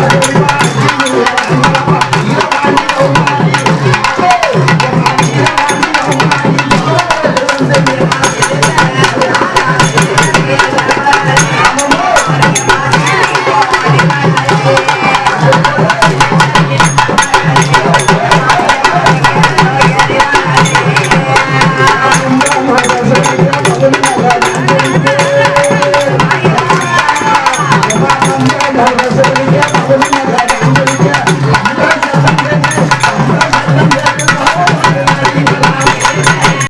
Thank you. Gracias.